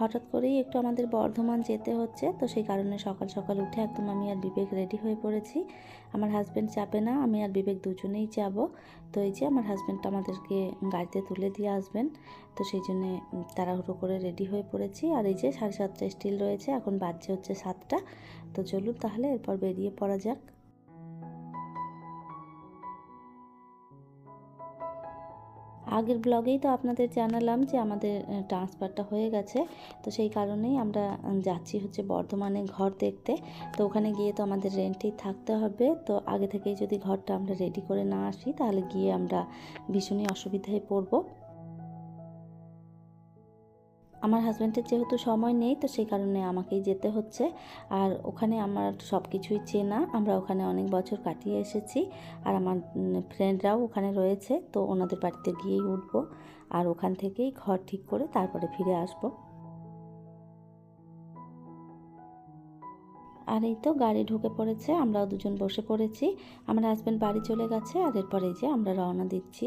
হঠাৎ করেই একটু আমাদের বর্ধমান যেতে হচ্ছে, তো সেই কারণে সকাল সকাল উঠে একদম আমি আর বিবেক রেডি হয়ে পড়েছি। আমার হাজব্যান্ড চাপে না, আমি আর বিবেক দুজনেই যাব। তো এই যে আমার হাজব্যান্ডটা আমাদেরকে গাড়িতে তুলে দিয়ে আসবেন, তো সেই জন্যে তাড়াহুড়ো করে রেডি হয়ে পড়েছি। আর এই যে সাড়ে সাতটা স্টিল রয়েছে, এখন বাজছে হচ্ছে সাতটা। তো চলুন তাহলে এরপর বেরিয়ে পড়া যাক। আগের ব্লগেই তো আপনাদের জানালাম যে আমাদের ট্রান্সফারটা হয়ে গেছে। তো সেই কারণেই আমরা যাচ্ছি হচ্ছে বর্ধমানে ঘর দেখতে। তো ওখানে গিয়ে তো আমাদের রেন্টেই থাকতে হবে। তো আগে থেকেই যদি ঘরটা আমরা রেডি করে না আসি, তাহলে গিয়ে আমরা ভীষণই অসুবিধায় পড়ব। আমার হাজব্যান্ডের যেহেতু সময় নেই, তো সেই কারণে আমাকেই যেতে হচ্ছে। আর ওখানে আমার সব কিছুই চেনা, আমরা ওখানে অনেক বছর কাটিয়ে এসেছি। আর আমার ফ্রেন্ডরাও ওখানে রয়েছে, তো ওনাদের বাড়িতে গিয়েই উঠব। আর ওখান থেকেই ঘর ঠিক করে তারপরে ফিরে আসব। আর এই তো গাড়ি ঢুকে পড়েছে, আমরাও দুজন বসে পড়েছি। আমার হাজব্যান্ড বাড়ি চলে গেছে, আর এরপরে যে আমরা রওনা দিচ্ছি।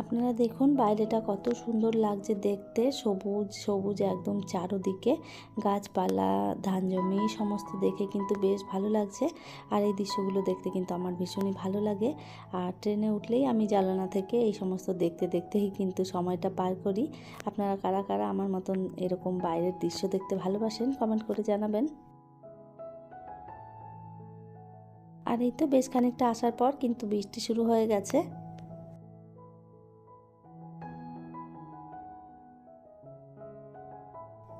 আপনারা দেখুন বাইরেটা কত সুন্দর লাগছে দেখতে। সবুজ সবুজ একদম চারোদিকে। গাছপালা, ধান জমি, সমস্ত দেখে কিন্তু বেশ ভালো লাগছে। আর এই দৃশ্যগুলো দেখতে কিন্তু আমার ভীষণই ভালো লাগে। আর ট্রেনে উঠলেই আমি জানালা থেকে এই সমস্ত দেখতে, দেখতেই কিন্তু সময়টা পার করি। আপনারা কারা কারা আমার মতন এরকম বাইরের দৃশ্য দেখতে ভালোবাসেন কমেন্ট করে জানাবেন। আর এই তো বেশ খানিকটা আসার পর কিন্তু বৃষ্টি শুরু হয়ে গেছে।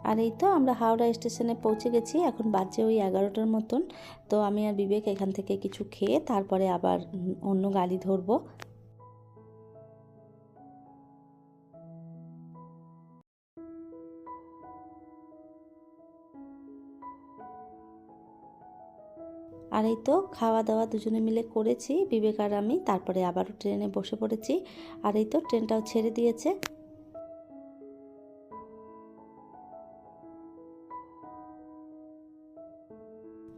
আর এই তো আমরা হাওড়া স্টেশনে পৌঁছে গেছি, এখন বাজে ওই এগারোটার মতন। তো আমি আর বিবেক এখান থেকে কিছু খেয়ে তারপরে আবার অন্য গাড়ি ধরবো। আর এই তো খাওয়া দাওয়া দুজনে মিলে করেছি, বিবেক আর আমি। তারপরে আবারও ট্রেনে বসে পড়েছি। আর এই তো ট্রেনটাও ছেড়ে দিয়েছে।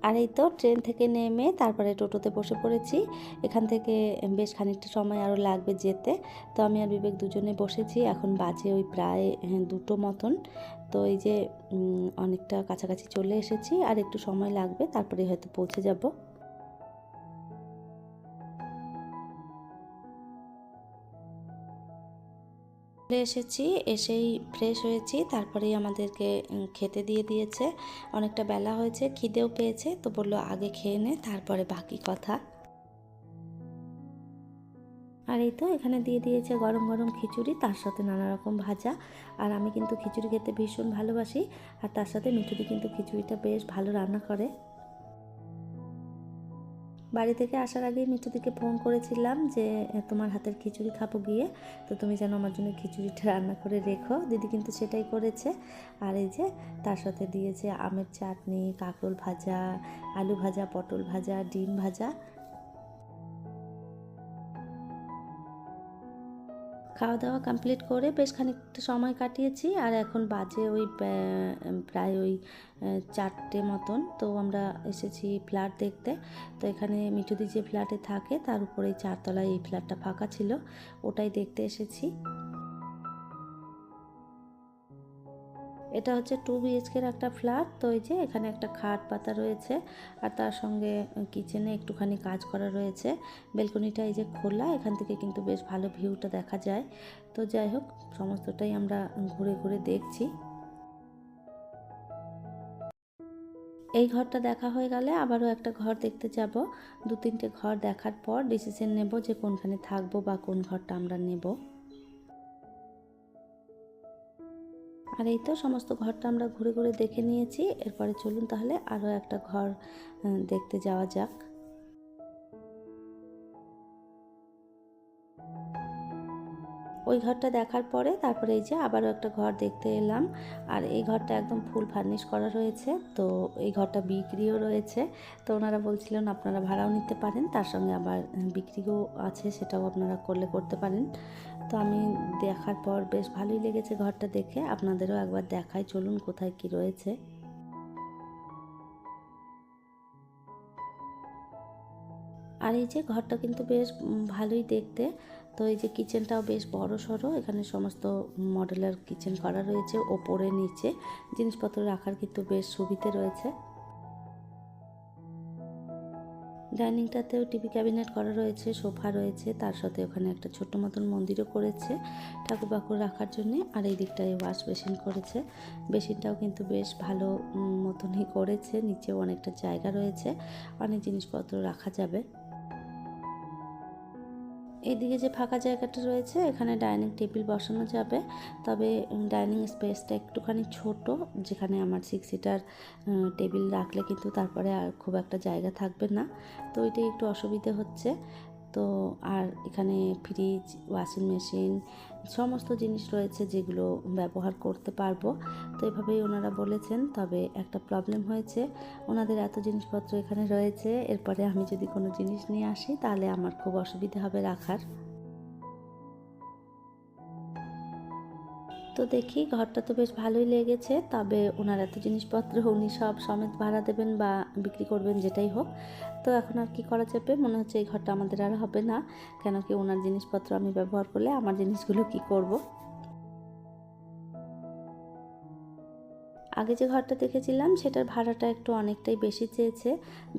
আর এই তো, ট্রেন থেকে নেমে তারপরে টোটোতে বসে পড়েছি। এখান থেকে বেশ খানিকটা সময় আরও লাগবে যেতে। তো আমি আর বিবেক দুজনে বসেছি, এখন বাজে ওই প্রায় দুটো মতন। তো এই যে অনেকটা কাছাকাছি চলে এসেছি, আর একটু সময় লাগবে, তারপরে হয়তো পৌঁছে যাব। চলে এসেছি, এসেই ফ্রেশ হয়েছি। তারপরেই আমাদেরকে খেতে দিয়ে দিয়েছে। অনেকটা বেলা হয়েছে, খিদেও পেয়েছে, তো বলল আগে খেয়ে নে, তারপরে বাকি কথা। আর এই তো এখানে দিয়ে দিয়েছে গরম গরম খিচুড়ি, তার সাথে নানা রকম ভাজা। আর আমি কিন্তু খিচুড়ি খেতে ভীষণ ভালোবাসি, আর তার সাথে মিঠুদি কিন্তু খিচুড়িটা বেশ ভালো রান্না করে। বাড়ি থেকে আসার আগেই মিঠুদিকে ফোন করেছিলাম যে তোমার হাতের খিচুড়ি খাব গিয়ে। তো তুমি যেন আমার জন্য খিচুড়িটা রান্না করে রেখো। দিদি কিন্তু সেটাই করেছে। আর এই যে, তার সাথে দিয়েছে আমের চাটনি, কাঁকরোল ভাজা, আলু ভাজা, পটল ভাজা, ডিম ভাজা। খাওয়া দাওয়া কমপ্লিট করে বেশ খানিকটা সময় কাটিয়েছি আর এখন বাজে ওই প্রায় ওই চারটে মতন। তো আমরা এসেছি ফ্ল্যাট দেখতে। তো এখানে মিঠুদি যে ফ্ল্যাটে থাকে, তার উপরে চারতলায় এই ফ্ল্যাটটা ফাঁকা ছিল, ওটাই দেখতে এসেছি। এটা হচ্ছে টু বিএইচকের একটা ফ্ল্যাট তো এই যে এখানে একটা খাট পাতা রয়েছে, আর তার সঙ্গে কিচেনে একটুখানি কাজ করা রয়েছে। বেলকনিটা এই যে খোলা, এখান থেকে কিন্তু বেশ ভালো ভিউটা দেখা যায়। তো যাই হোক, সমস্তটাই আমরা ঘুরে ঘুরে দেখছি। এই ঘরটা দেখা হয়ে গেলে আবারও একটা ঘর দেখতে যাব। দু তিনটে ঘর দেখার পর ডিসিশন নেব যে কোনখানে থাকব বা কোন ঘরটা আমরা নেব। আর এই তো সমস্ত ঘরটা আমরা ঘুরে ঘুরে দেখে নিয়েছি। এরপরে চলুন তাহলে আরও একটা ঘর দেখতে যাওয়া যাক। ওই ঘরটা দেখার পরে তারপরে এই যে আবারও একটা ঘর দেখতে এলাম। আর এই ঘরটা একদম ফুল ফার্নিশ করা রয়েছে। তো এই ঘরটা বিক্রিও রয়েছে। তো ওনারা বলছিলেন আপনারা ভাড়াও নিতে পারেন, তার সঙ্গে আবার বিক্রিও আছে, সেটাও আপনারা করলে করতে পারেন। তো আমি দেখার পর বেশ ভালোই লেগেছে ঘরটা দেখে। আপনাদেরও একবার দেখাই, চলুন কোথায় কি রয়েছে। আর এই যে ঘরটা কিন্তু বেশ ভালোই দেখতে। তো এই যে কিচেনটাও বেশ বড় সড়ো, এখানে সমস্ত মডেলার কিচেন করা রয়েছে ওপরে, নিচে। জিনিসপত্র রাখার কিন্তু বেশ সুবিধে রয়েছে। ডাইনিংটাতেও টিভি ক্যাবিনেট করা রয়েছে, সোফা রয়েছে, তার সাথে ওখানে একটা ছোট্ট মতন মন্দিরও করেছে ঠাকুর বাকুর রাখার জন্যে, আর এই দিকটায় ওয়াশ বেসিন করেছে। বেসিনটাও কিন্তু বেশ ভালো মতনই করেছে, নিচেও অনেকটা জায়গা রয়েছে, অনেক জিনিসপত্র রাখা যাবে। এদিকে যে ফাঁকা জায়গাটা রয়েছে, এখানে ডাইনিং টেবিল বসানো যাবে। তবে ডাইনিং স্পেসটা একটুখানি ছোট, যেখানে আমার সিক্স সিটার টেবিল রাখলে কিন্তু তারপরে আর খুব একটা জায়গা থাকবে না। তো ওইটাই একটু অসুবিধে হচ্ছে। তো, আর এখানে ফ্রিজ ওয়াশিং মেশিন সমস্ত জিনিস রয়েছে যেগুলো ব্যবহার করতে পারব। তো এভাবেই ওনারা বলেছেন, তবে একটা প্রবলেম হয়েছে। ওনাদের এত জিনিসপত্র এখানে রয়েছে, এরপরে আমি যদি কোনো জিনিস নিয়ে আসি, তাহলে আমার খুব অসুবিধা হবে রাখার। তো দেখি, ঘরটা তো বেশ ভালোই লেগেছে, তবে ওনার এত জিনিসপত্র উনি সব সমেত ভাড়া দেবেন বা বিক্রি করবেন যেটাই হোক তো এখন আর কি করা যাবে মনে হচ্ছে এই ঘরটা আমাদের আর হবে না, কেন কি ওনার জিনিসপত্র আমি ব্যবহার করলে আমার জিনিসগুলো কি করব। আগে যে ঘরটা দেখেছিলাম, সেটার ভাড়াটা একটু অনেকটাই বেশি চেয়েছে।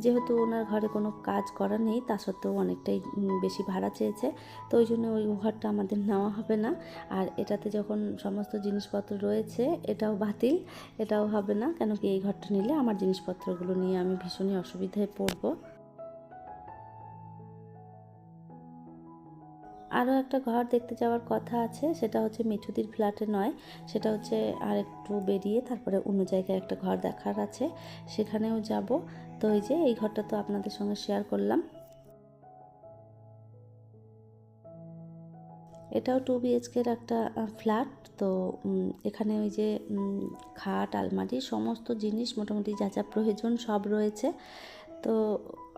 যেহেতু ওনার ঘরে কোনো কাজ করা নেই, তা সত্ত্বেও অনেকটাই বেশি ভাড়া চেয়েছে। তো ওই জন্য ওই ঘরটা আমাদের নেওয়া হবে না। আর এটাতে যখন সমস্ত জিনিসপত্র রয়েছে, এটাও বাতিল, এটাও হবে না। কেন কি এই ঘরটা নিলে আমার জিনিসপত্রগুলো নিয়ে আমি ভীষণই অসুবিধায় পড়ব। আরও একটা ঘর দেখতে যাওয়ার কথা আছে, সেটা হচ্ছে মিঠুদির ফ্ল্যাটে নয়, সেটা হচ্ছে আর একটু বেরিয়ে তারপরে অন্য জায়গায় একটা ঘর দেখার আছে, সেখানেও যাব। তো এই যে, এই ঘরটা তো আপনাদের সঙ্গে শেয়ার করলাম। এটাও টু বিএইচকের একটা ফ্ল্যাট তো এখানে ওই যে খাট, আলমারি, সমস্ত জিনিস মোটামুটি যা যা প্রয়োজন সব রয়েছে। তো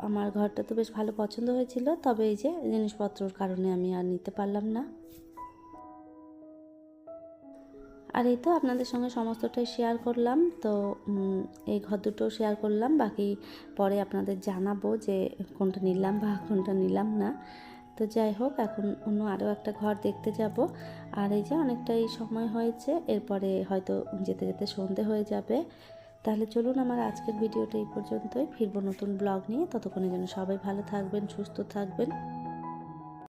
আমার ঘরটা তো বেশ ভালো পছন্দ হয়েছিল, তবে এই যে জিনিসপত্রর কারণে আমি আর নিতে পারলাম না। আর এই তো আপনাদের সঙ্গে সমস্তটাই শেয়ার করলাম, তো এই ঘর দুটো শেয়ার করলাম, বাকি পরে আপনাদের জানাব যে কোনটা নিলাম বা কোনটা নিলাম না। তো যাই হোক, এখন অন্য আরও একটা ঘর দেখতে যাব, আর এই যে অনেকটাই সময় হয়েছে, এরপরে হয়তো যেতে যেতে সন্ধে হয়ে যাবে তাহলে চলুন আমার আজকের ভিডিওটা এই পর্যন্তই। ফিরবো নতুন ব্লগ নিয়ে। ততক্ষণে যেন সবাই ভালো থাকবেন, সুস্থ থাকবেন।